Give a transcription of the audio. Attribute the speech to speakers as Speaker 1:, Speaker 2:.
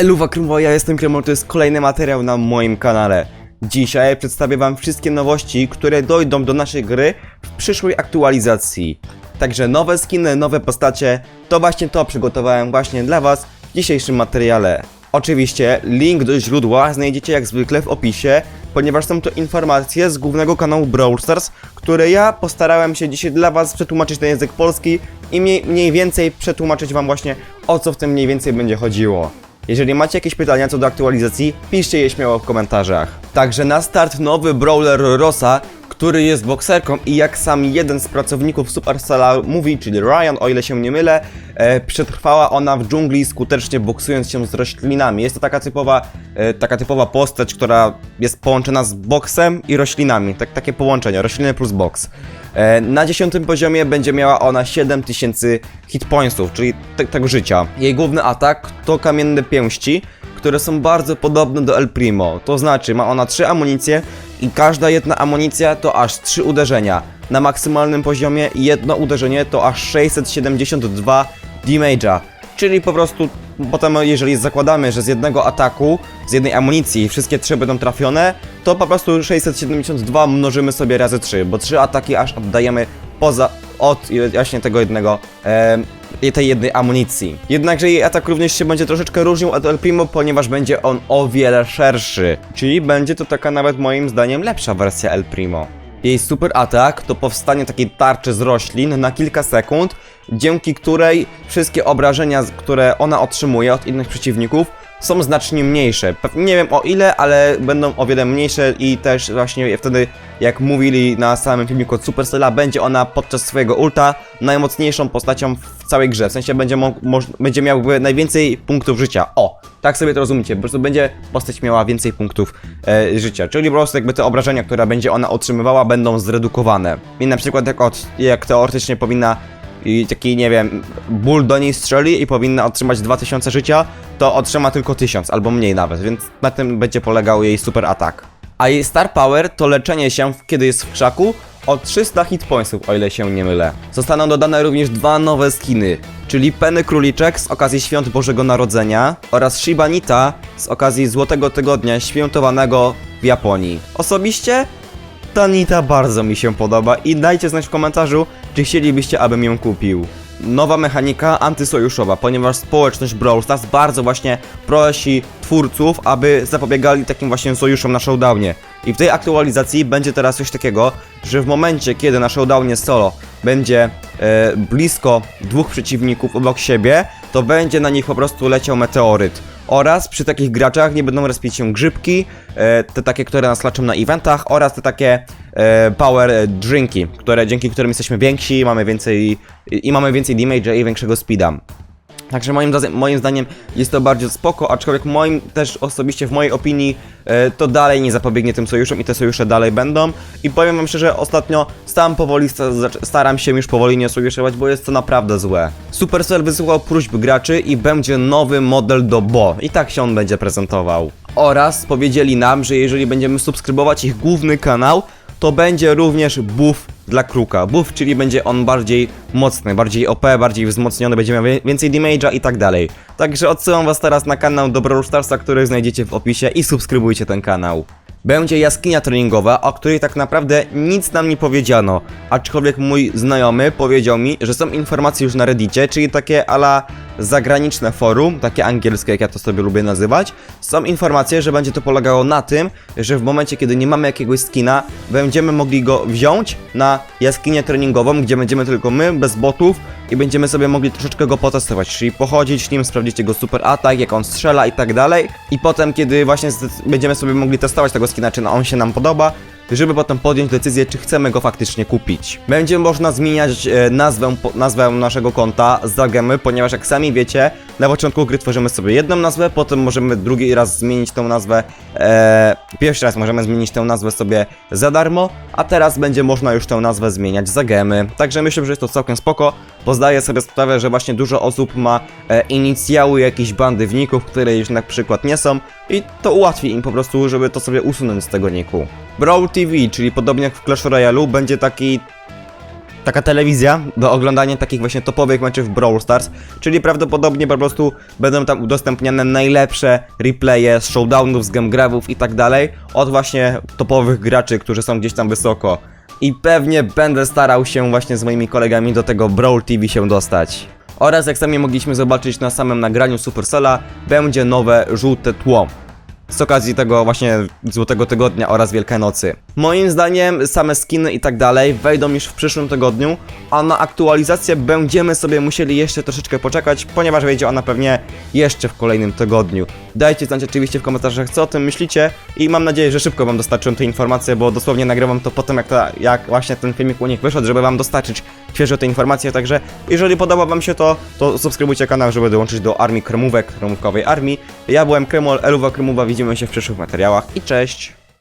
Speaker 1: Eluwa Krumwo, ja jestem Kremol, to jest kolejny materiał na moim kanale. Dzisiaj przedstawię wam wszystkie nowości, które dojdą do naszej gry w przyszłej aktualizacji. Także nowe skiny, nowe postacie, to właśnie to przygotowałem właśnie dla was w dzisiejszym materiale. Oczywiście link do źródła znajdziecie jak zwykle w opisie, ponieważ są to informacje z głównego kanału Brawl Stars, które ja postarałem się dzisiaj dla was przetłumaczyć na język polski i mniej, mniej więcej przetłumaczyć wam właśnie o co w tym mniej więcej będzie chodziło. Jeżeli macie jakieś pytania co do aktualizacji, piszcie je śmiało w komentarzach. Także na start nowy brawler Rosa, który jest bokserką i jak sam jeden z pracowników Supercella mówi, czyli Ryan, o ile się nie mylę, e, przetrwała ona w dżungli skutecznie boksując się z roślinami. Jest to taka typowa, e, taka typowa postać, która jest połączona z boksem i roślinami. Tak, takie połączenie, rośliny plus boks. E, Na 10 poziomie będzie miała ona 7000 hitpointsów, czyli te, tego życia. Jej główny atak to kamienne pięści, które są bardzo podobne do El Primo. To znaczy, ma ona 3 amunicje i każda jedna amunicja to aż 3 uderzenia. Na maksymalnym poziomie jedno uderzenie to aż 672 damage'a. Czyli po prostu potem jeżeli zakładamy, że z jednego ataku, z jednej amunicji wszystkie trzy będą trafione, to po prostu 672 mnożymy sobie razy 3, bo trzy ataki aż oddajemy poza od właśnie tego jednego em, tej jednej amunicji. Jednakże jej atak również się będzie troszeczkę różnił od El Primo, ponieważ będzie on o wiele szerszy. Czyli będzie to taka nawet moim zdaniem lepsza wersja El Primo. Jej super atak to powstanie takiej tarczy z roślin na kilka sekund, dzięki której wszystkie obrażenia, które ona otrzymuje od innych przeciwników, są znacznie mniejsze. Nie wiem o ile, ale będą o wiele mniejsze i też właśnie wtedy, jak mówili na samym filmiku od Supercella, będzie ona podczas swojego ulta najmocniejszą postacią w całej grze. W sensie będzie, będzie miał najwięcej punktów życia. O, tak sobie to rozumiecie. Po prostu będzie postać miała więcej punktów e, życia. Czyli po prostu jakby te obrażenia, które będzie ona otrzymywała, będą zredukowane. I na przykład jak, od, jak teoretycznie powinna i taki, nie wiem, ból do niej strzeli i powinna otrzymać 2000 życia, to otrzyma tylko 1000 albo mniej nawet, więc na tym będzie polegał jej super atak. A jej star power to leczenie się, kiedy jest w krzaku, o 300 hit pointsów, o ile się nie mylę. Zostaną dodane również dwa nowe skiny, czyli Penny Króliczek z okazji Świąt Bożego Narodzenia oraz Shiba Nita z okazji Złotego Tygodnia świętowanego w Japonii. Osobiście ta Nita bardzo mi się podoba i dajcie znać w komentarzu, czy chcielibyście, abym ją kupił. Nowa mechanika antysojuszowa, ponieważ społeczność Brawl Stars bardzo właśnie prosi twórców, aby zapobiegali takim właśnie sojuszom na showdownie. I w tej aktualizacji będzie teraz coś takiego, że w momencie, kiedy na showdownie solo będzie e, blisko dwóch przeciwników obok siebie, to będzie na nich po prostu leciał meteoryt. Oraz przy takich graczach nie będą respić się grzybki, e, te takie, które nas laczą na eventach, oraz te takie power e, drinki, które, dzięki którym jesteśmy więksi, mamy więcej i, i mamy więcej damage'a i większego speeda. Także moim, moim zdaniem jest to bardzo spoko, aczkolwiek moim też osobiście w mojej opinii e, to dalej nie zapobiegnie tym sojuszom i te sojusze dalej będą. I powiem wam szczerze, ostatnio sam powoli staram się już powoli nie sojuszować, bo jest to naprawdę złe. Supercell wysłuchał próśb graczy i będzie nowy model do Bo. I tak się on będzie prezentował. Oraz powiedzieli nam, że jeżeli będziemy subskrybować ich główny kanał, to będzie również buff dla kruka. Buff, czyli będzie on bardziej mocny, bardziej OP, bardziej wzmocniony, będzie miał więcej damage'a i tak dalej. Także odsyłam was teraz na kanał do Brawl Starsa, który znajdziecie w opisie i subskrybujcie ten kanał. Będzie jaskinia treningowa, o której tak naprawdę nic nam nie powiedziano, aczkolwiek mój znajomy powiedział mi, że są informacje już na reddicie, czyli takie ala zagraniczne forum, takie angielskie, jak ja to sobie lubię nazywać, są informacje, że będzie to polegało na tym, że w momencie, kiedy nie mamy jakiegoś skina, będziemy mogli go wziąć na jaskinię treningową, gdzie będziemy tylko my, bez botów i będziemy sobie mogli troszeczkę go potestować, czyli pochodzić nim, sprawdzić jego super atak, jak on strzela i tak dalej. I potem, kiedy właśnie będziemy sobie mogli testować tego skina, czy on się nam podoba, żeby potem podjąć decyzję, czy chcemy go faktycznie kupić. Będzie można zmieniać e, nazwę, nazwę naszego konta za gemy, ponieważ jak sami wiecie, na początku gry tworzymy sobie jedną nazwę, potem możemy drugi raz zmienić tę nazwę, e, pierwszy raz możemy zmienić tę nazwę sobie za darmo, a teraz będzie można już tę nazwę zmieniać za gemy. Także myślę, że jest to całkiem spoko, bo zdaję sobie sprawę, że właśnie dużo osób ma e, inicjały jakichś bandywników, które już na przykład nie są i to ułatwi im po prostu, żeby to sobie usunąć z tego niku. Brawl TV, czyli podobnie jak w Clash Royale'u, będzie taki taka telewizja do oglądania takich właśnie topowych meczów Brawl Stars, czyli prawdopodobnie po prostu będą tam udostępniane najlepsze replaye z showdownów, z gamgrabów i tak dalej od właśnie topowych graczy, którzy są gdzieś tam wysoko. I pewnie będę starał się właśnie z moimi kolegami do tego Brawl TV się dostać. Oraz jak sami mogliśmy zobaczyć na samym nagraniu Supercella, będzie nowe żółte tło z okazji tego właśnie Złotego Tygodnia oraz Wielkanocy. Moim zdaniem same skiny i tak dalej wejdą już w przyszłym tygodniu, a na aktualizację będziemy sobie musieli jeszcze troszeczkę poczekać, ponieważ wejdzie ona pewnie jeszcze w kolejnym tygodniu. Dajcie znać oczywiście w komentarzach co o tym myślicie i mam nadzieję, że szybko wam dostarczę te informacje, bo dosłownie nagrywam to potem jak, ta, jak właśnie ten filmik u nich wyszedł, żeby wam dostarczyć świeżo te informacje, także jeżeli podoba wam się to, to subskrybujcie kanał, żeby dołączyć do armii kremówek, kremówkowej armii. Ja byłem Kremol, Eluwa Kremowa, widzimy się w przyszłych materiałach i cześć!